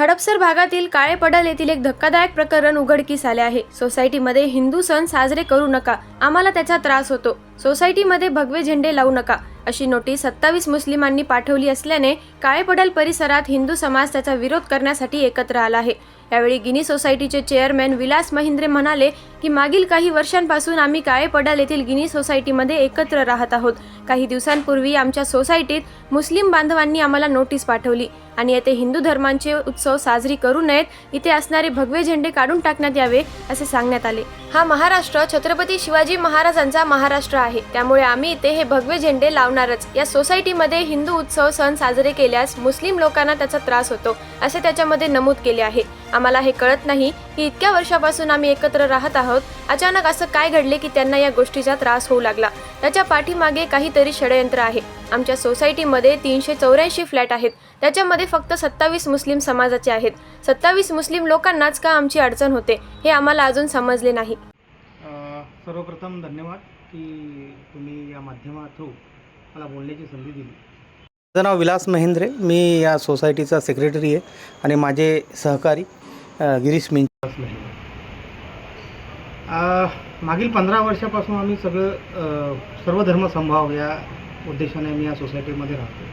हडपसर भागातील काळे पडल येथील एक धक्कादायक प्रकरण उघडकीस आले आहे. सोसायटीमध्ये हिंदू सण साजरे करू नका. आम्हाला त्याचा त्रास होतो. सोसायटीमध्ये भगवे झेंडे लावू नका. अशी नोटीस सत्तावीस मुस्लिमांनी पाठवली असल्याने काळे पडल परिसरात हिंदू समाज त्याचा विरोध करण्यासाठी एकत्र आला आहे. यावेळी गिनी सोसायटीचे चेअरमॅन विलास महिंद्रे म्हणाले की मागील काही वर्षांपासून आम्ही काळे पडल येथील गिनी सोसायटीमध्ये एकत्र राहत आहोत. काही दिवसांपूर्वी आमच्या सोसायटीत मुस्लिम बांधवांनी आम्हाला नोटीस पाठवली आणि येथे हिंदू धर्मांचे उत्सव साजरी करू नयेत इथे असणारे भगवे झेंडे काढून टाकण्यात यावे असे सांगण्यात आले. हा महाराष्ट्र छत्रपती शिवाजी महाराजांचा महाराष्ट्र आहे. त्यामुळे आम्ही इथे हे भगवे झेंडे लावणारच. या सोसायटीमध्ये हिंदू उत्सव सण साजरे केल्यास मुस्लिम लोकांना त्याचा त्रास होतो असे त्याच्यामध्ये नमूद केले आहे. आम्हाला हे कळत नाही की इतक्या वर्षापासून आम्ही एकत्र राहत आहोत अचानक असं काय घडले की त्यांना या गोष्टीचा त्रास होऊ लागला? त्याच्या पाठीमागे काहीतरी षडयंत्र आहे. आमच्या सोसायटीमध्ये तीनशे चौऱ्याऐंशी फ्लॅट आहेत. त्याच्यामध्ये फक्त सत्तावीस मुस्लिम समाजाचे आहेत. सत्तावीस मुस्लिम लोकांनाच का आमची अडचण होते हे आम्हाला अजून समजले नाही. सर्वप्रथम धन्यवाद की तुम्ही या माध्यमा थ्रू मला बोलण्याची संधी दिली. माझं नाव विलास महेंद्रे. मी या सोसायटीचा सेक्रेटरी आहे आणि माझे सहकारी गिरीश अ, मागील पंधरा वर्षापासून आम्ही सगळं सर्व धर्म संभाव या उद्देशाने आम्ही या सोसायटीमध्ये राहतो.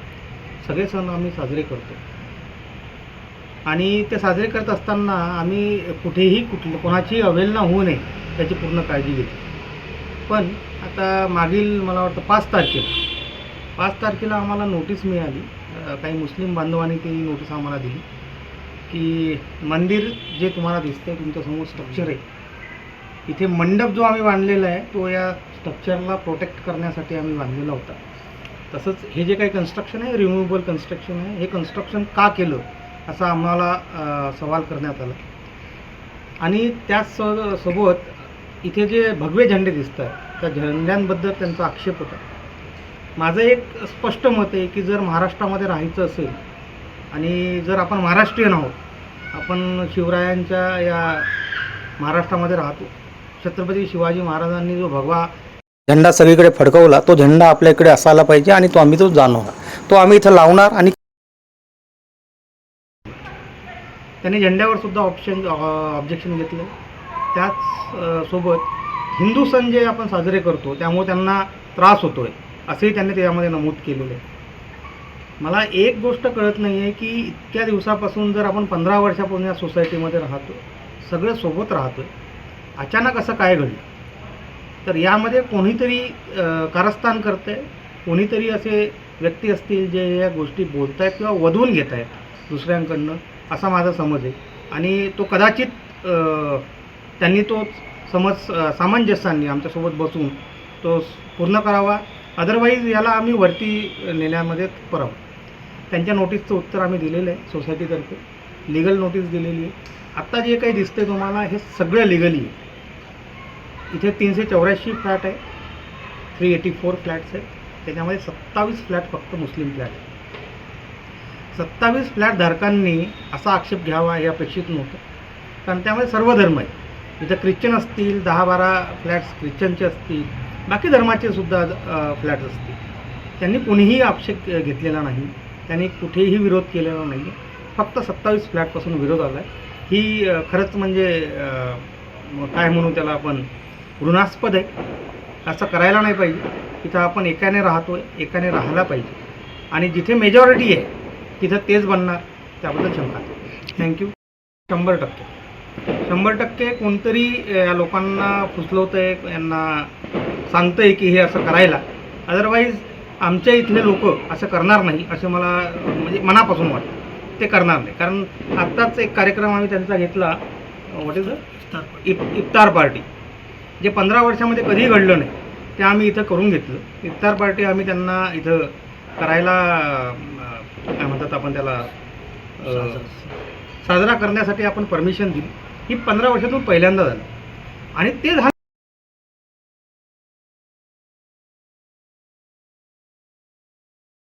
सगळे सण आम्ही साजरे करतो. आणि ते साजरे करत असताना आम्ही कुठेही कुठलं कोणाची अवहेलना होऊ नये त्याची पूर्ण काळजी घेतो. पण आता मागील मला वाटतं पाच तारखेला पाच तारखेला आम्हाला नोटीस मिळाली. काही मुस्लिम बांधवांनी ती नोटीस आम्हाला दिली. की मंदिर जे तुम्हाला दिसतंय तुमच्यासमोर स्ट्रक्चर आहे. इथे मंडप जो आम्ही बांधलेला आहे तो या स्ट्रक्चरला प्रोटेक्ट करण्यासाठी आम्ही बांधलेला होता. तसंच हे जे काही कन्स्ट्रक्शन आहे रिमुवेबल कन्स्ट्रक्शन आहे हे कन्स्ट्रक्शन का केलं असा आम्हाला सवाल करण्यात आला. आणि त्याच सोबत इथे जे भगवे झेंडे दिसत आहेत त्या झेंड्यांबद्दल त्यांचा आक्षेप होता. माझं एक स्पष्ट मत आहे की जर महाराष्ट्रामध्ये राहायचं असेल आणि जर आपण महाराष्ट्रीयन आहोत आपण शिवरायांच्या या महाराष्ट्रामध्ये राहतो. छत्रपती शिवाजी महाराजांनी जो भगवा झेंडा सगळीकडे फडकवला तो झेंडा आपल्या इकडे असायला पाहिजे आणि तो आम्ही तो जाणवणार तो आम्ही इथं लावणार आणि त्यांनी झेंड्यावर सुद्धा ऑप्शन ऑब्जेक्शन घेतलं. त्याच सोबत हिंदू सण जे आपण साजरे करतो त्यामुळे त्यांना त्रास होतो आहे असंही त्यांनी त्यामध्ये नमूद केलेलं आहे. मला एक गोष्ट कळत नाही आहे की इतक्या दिवसापासून जर आपण पंधरा वर्षापासून या सोसायटीमध्ये राहतो सगळे सोबत राहतो आहे अचानक असं काय घडलं? तर यामध्ये कोणीतरी कारस्थान करतं आहे कोणीतरी असे व्यक्ती असतील जे या गोष्टी बोलत आहेत किंवा वधवून घेत आहेत दुसऱ्यांकडनं असा माझा समज आहे. आणि तो कदाचित त्यांनी तो समज अ, सामंजस्याने आमच्यासोबत बसून तो पूर्ण करावा. अदरवाईज याला आम्ही वरती नेण्यामध्ये तत्पर त्यांच्या नोटीसचं उत्तर आम्ही दिलेलं आहे सोसायटीतर्फे. लिगल नोटीस दिलेली आहे. आत्ता जे काही दिसतंय तुम्हाला हे सगळं लिगली आहे. इथे तीनशे चौऱ्याऐंशी फ्लॅट आहे. थ्री एटी फोर फ्लॅट्स आहेत. त्याच्यामध्ये सत्तावीस फ्लॅट फक्त मुस्लिम फ्लॅट आहे सत्तावीस फ्लॅट धारकांनी असा आक्षेप घ्यावा हे अपेक्षित नव्हतं. कारण त्यामध्ये सर्व धर्म आहेत. इथं ख्रिश्चन असतील दहा बारा फ्लॅट्स ख्रिश्चनचे असतील बाकी धर्माचे सुद्धा फ्लॅट्स असतील. त्यांनी कोणीही आक्षेप घेतलेला नाही. त्यांनी कुठेही विरोध केलेला नाही फक्त सत्तावीस फ्लॅटपासून विरोध आला आहे ही खरंच म्हणजे काय म्हणू त्याला आपण ऋणास्पद आहे. असं करायला नाही पाहिजे. तिथं आपण एकाने राहतो आहे एकाने राहायला पाहिजे. आणि जिथे मेजॉरिटी आहे तिथं तेच बनणार त्याबद्दल शंका थँक्यू शंभर टक्के. शंभर टक्के कोणतरी या लोकांना फुसलवतं आहे यांना सांगतं आहे की हे असं करायला. अदरवाईज आमच्या इथले लोक असं करणार नाही असं मला म्हणजे मनापासून वाटतं. ते करणार नाही. कारण आत्ताच एक कार्यक्रम आम्ही त्यांचा घेतला what is if iftar party. जे पंधरा वर्षामध्ये कधीही घडलं नाही ते आम्ही इथं करून घेतलं. इफ्तार पार्टी आम्ही त्यांना इथं करायला काय म्हणतात आपण त्याला साजरा. करण्यासाठी आपण परमिशन दिली. ही पंधरा वर्षातून पहिल्यांदा झालं. आणि ते झालं